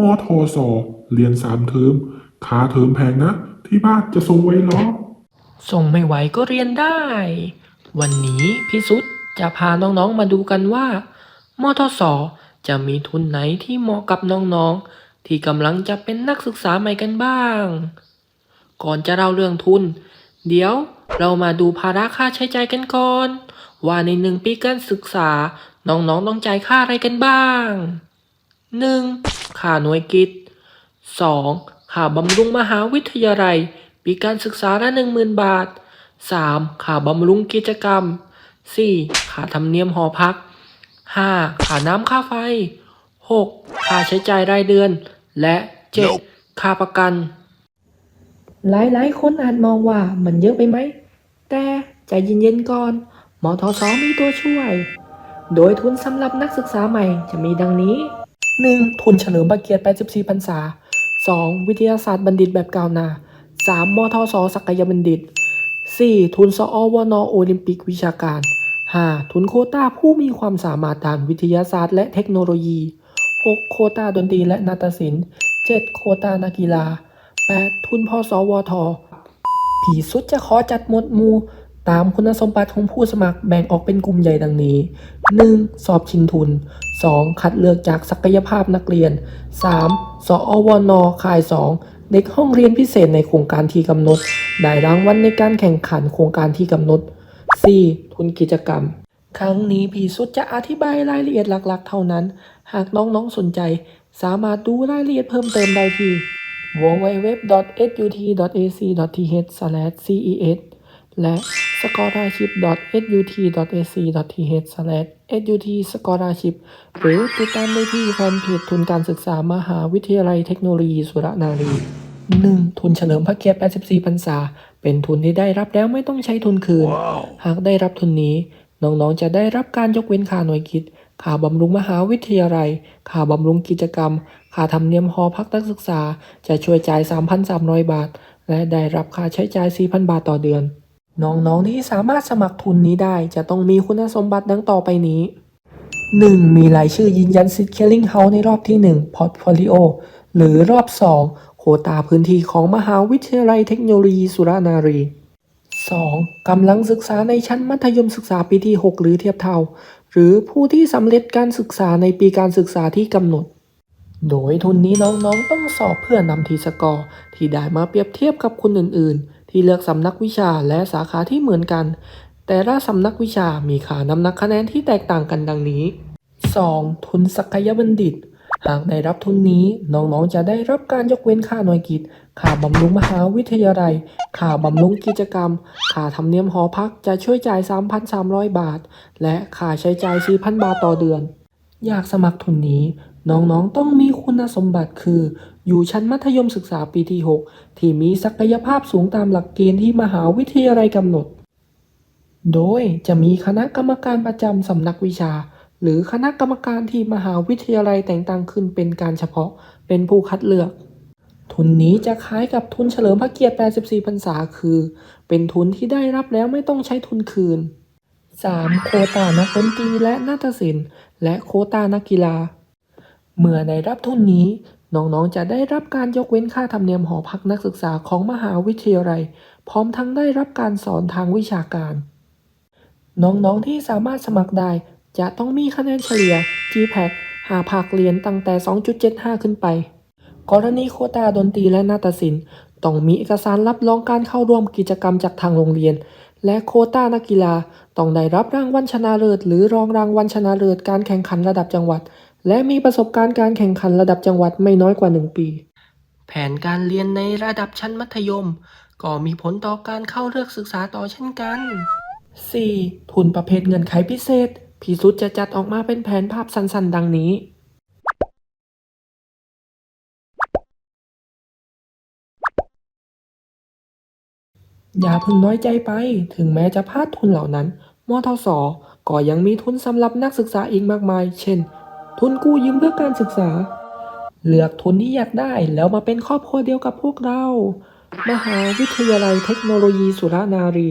มอทอสอเรียนสามเทอมค่าเทอมแพงนะ ที่บ้านจะส่งไว้หรอ ส่งไม่ไหวก็เรียนได้ วันนี้พี่สุดจะพาน้องๆมาดูกันว่ามอทสจะมีทุนไหนที่เหมาะกับน้องๆ ที่กำลังจะเป็นนักศึกษาใหม่กันบ้าง ก่อนจะเล่าเรื่องทุน เดี๋ยวเรามาดูภาระค่าใช้จ่ายกันก่อน ว่าในหนึ่งปีการศึกษาน้องๆต้องจ่ายค่าอะไรกันบ้าง 1. ค่าหน่วยกิจ 2. ค่าบำรุงมหาวิทยาลัย ปีการศึกษาละ10,000 บาท 3. ค่าบำรุงกิจกรรม 4. ค่าธรรมเนียมหอพัก 5. ค่าน้ำค่าไฟ 6. ค่าใช้จ่ายรายเดือน และ 7. ค่าประกัน หลายๆ คนอาจมองว่ามันเยอะไปไหม แต่ใจเย็นๆก่อน มทสมีตัวช่วย โดยทุนสำหรับนักศึกษาใหม่จะมีดังนี้ 1. ทุนเฉลิมพระเกียรติ 84 พรรษา 2. วิทยาศาสตร์บัณฑิตแบบก้าวหน้า 3. มทสศักยบัณฑิต 4. ทุนสอวนโอลิมปิกวิชาการ 5. ทุนโคต้าผู้มีความสามารถด้านวิทยาศาสตร์และเทคโนโลยี 6. โคต้าดนตรีและนาฏศิลป์ 7. โคต้านักกีฬา 8. ทุนพสวทผีสุดจะขอจัดหมดหมู่ ตามคุณสมบัติของผู้สมัครแบ่งออกเป็นกลุ่มใหญ่ดังนี้ 1. สอบชิงทุน 2. คัดเลือกจากศักยภาพนักเรียน 3. สอวนอค่าย 2 เด็กห้องเรียนพิเศษในโครงการที่กำหนด ได้รางวัลในการแข่งขันโครงการที่กำหนด 4. ทุนกิจกรรม ครั้งนี้พี่สุดจะอธิบายรายละเอียดหลักๆ เท่านั้น หากน้องๆสนใจ สามารถดูรายละเอียดเพิ่มเติมได้ที่ www.sut.ac.th/ces และ scholarship.sut.ac.th/sut scholarship หรือติดตามได้ที่แฟนเพจทุนการศึกษามหาวิทยาลัยเทคโนโลยีสุรนารี 1. ทุนเฉลิมพระเกียรติ 84 พรรษา เป็นทุนที่ได้รับแล้วไม่ต้องใช้ทุนคืนหากได้รับทุนนี้ น้องๆ จะได้รับการยกเว้นค่าหน่วยกิจ ค่าบำรุงมหาวิทยาลัย ค่าบำรุงกิจกรรม ค่าธรรมเนียมหอพักนักศึกษา จะช่วยจ่าย 3,300 บาท และได้รับค่าใช้จ่าย 4,000 บาทต่อเดือน น้องๆที่สามารถสมัครทุนนี้ได้จะต้องมีคุณสมบัติดังต่อไปนี้ 1. มีรายชื่อยืนยันสิทธิ์ Killing House ในรอบที่1 Portfolio หรือรอบ 2 โควตาพื้นที่ของมหาวิทยาลัยเทคโนโลยีสุรานารี 2. กำลังศึกษาในชั้นมัธยมศึกษาปีที่ 6 หรือเทียบเท่า หรือผู้ที่สำเร็จการศึกษาในปีการศึกษาที่กำหนด โดยทุนนี้น้องๆต้องสอบเพื่อนำทีสกอร์ที่ได้มาเปรียบเทียบกับคนอื่นๆ ที่เลือกสำนักวิชาและสาขาที่เหมือนกัน แต่ละสำนักวิชามีค่านำหนักคะแนนที่แตกต่างกันดังนี้ 2. ทุนศักยบัณฑิต หากได้รับทุนนี้น้องๆจะได้รับการยกเว้นค่าหน่วยกิจ ค่าบำรุงมหาวิทยาลัย ค่าบำรุงกิจกรรม ค่าธรรมเนียมหอพักจะช่วยจ่าย 3,300 บาท และค่าใช้จ่าย 4,000 บาทต่อเดือน อยากสมัครทุนนี้ น้องๆ ต้องมีคุณสมบัติคือ อยู่ชั้นมัธยมศึกษาปีที่ 6 ที่มีศักยภาพสูงตามหลักเกณฑ์ที่มหาวิทยาลัยกำหนด โดยจะมีคณะกรรมการประจำสำนักวิชา หรือคณะกรรมการที่มหาวิทยาลัยแต่งตั้งขึ้นเป็นการเฉพาะ เป็นผู้คัดเลือก ทุนนี้จะคล้ายกับทุนเฉลิมพระเกียรติ 84 พรรษาคือ เป็นทุนที่ได้รับแล้วไม่ต้องใช้ทุนคืน 3. โคตานักดนตรีและนาฏศิลป์ และโคตานักกีฬา เมื่อได้รับทุนนี้ น้องๆ จะได้รับการยกเว้นค่าธรรมเนียมหอพักนักศึกษาของมหาวิทยาลัย พร้อมทั้งได้รับการสอนทางวิชาการ น้องๆ ที่สามารถสมัครได้ จะต้องมีคะแนนเฉลี่ย GPAC หาภาคเรียนตั้งแต่ 2.75 ขึ้นไป กรณีโคตาดนตรีและนาฏศิลป์ต้องมีเอกสารรับรองการเข้าร่วมกิจกรรมจากทางโรงเรียน และโควตานักกีฬาต้องได้รับรางวัลชนะเลิศหรือรองรางวัลชนะเลิศการแข่งขันระดับจังหวัด และมีประสบการณ์การแข่งขันระดับจังหวัดไม่น้อยกว่า 1 ปี แผนการเรียนในระดับชั้นมัธยม ก็มีผลต่อการเข้าเลือกศึกษาต่อเช่นกัน 4. ทุนประเภทเงินไขพิเศษ พี่สุดจะจัดออกมาเป็นแผนภาพสั้นๆ ดังนี้ อย่าเพึงน้อยใจไป ถึงแม้จะพลาดทุนเหล่านั้น มทสก็ยังมีทุนสำหรับนักศึกษาอีกมากมาย เช่น ทุนกู้ยืมเพื่อการศึกษา เลือกทุนที่อยากได้แล้วมาเป็นครอบครัวเดียวกับพวกเรา มหาวิทยาลัยเทคโนโลยีสุรนารี